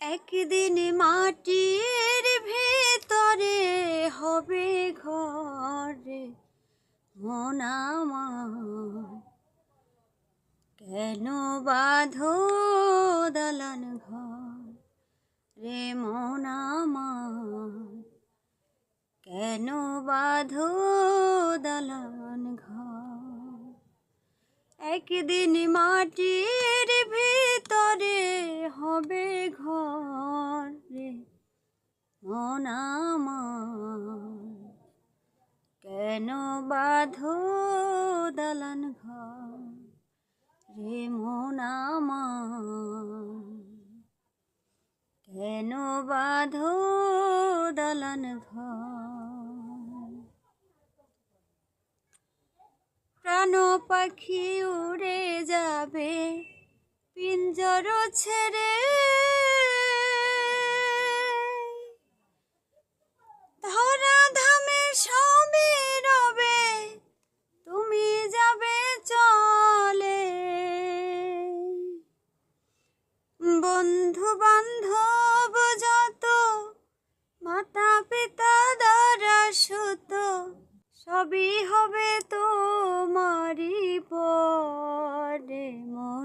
একদিন মাটির ভেতরে হবে ঘরে, মন আমার কেন বাঁধো দালান ঘর? রে মন কেন বাঁধো দালান ঘর? একদিন মাটির ভিতরে হবে ঘর। মন কেন বাঁধো দালান ঘর রে মন কেন বাঁধো দালান ঘর? প্রাণ পাখি উড়ে যাবে, পিঞ্জর ছেড়ে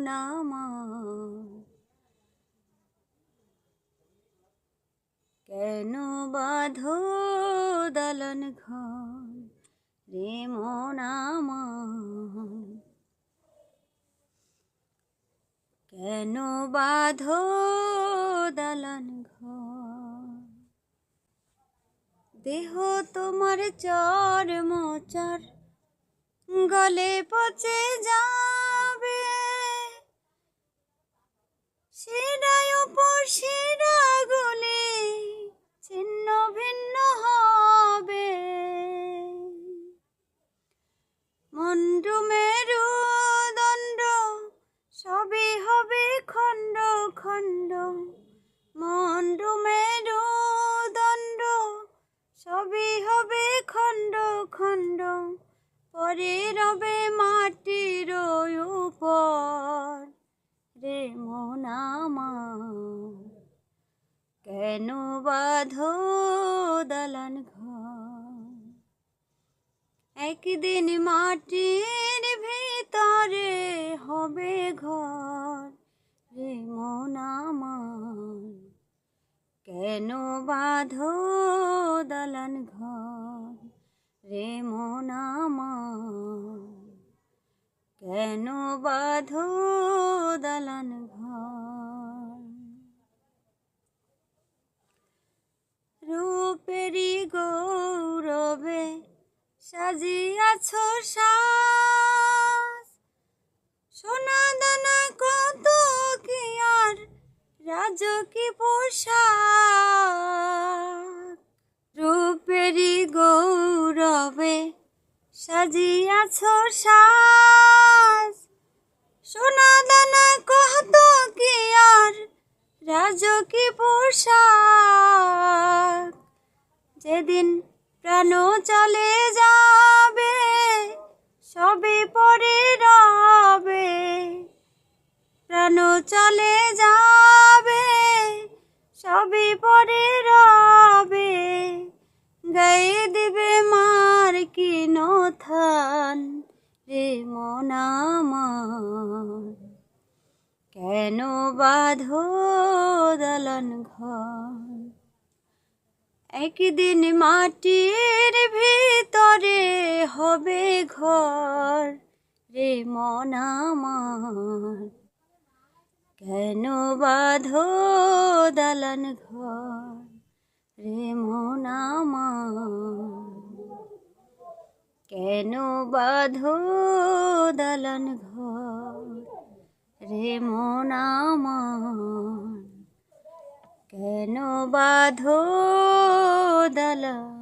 আমার কেন বাঁধো দালান ঘর রে মন আমার? কেন বাঁধো দালান ঘর? দেহ তোমার চর মোচর, গলে পচে যাবে শিরায় উপর শিরা গলে, ছিন্ন ভিন্ন হবে। মন্ডু দণ্ড, সবই হবে খণ্ড খণ্ড। মন্ডু মেরু দণ্ড, সবই হবে খণ্ড খণ্ড। পরে রবে মন কেন বাঁধো দালান ঘর? একদিন মাটির ভিতরে হবে ঘর রে মন কেন বাঁধো দালান ঘর রে মন কেন বাঁধো রাজকি পোশাক রূপেরি গৌরবে সাজিয়াছ সাজ। সোনা দানা কত কি আর রাজকি পোশাক। যেদিন প্রাণ চলে নথান রে মন কেন বাঁধো দালান ঘর? একদিন মাটির ভিতরে হবে ঘর রে মন কেন বাঁধো দালান ঘর রে মন আমার? কেন বাঁধো দালান ঘর? রে মন কেন বাঁধো দালান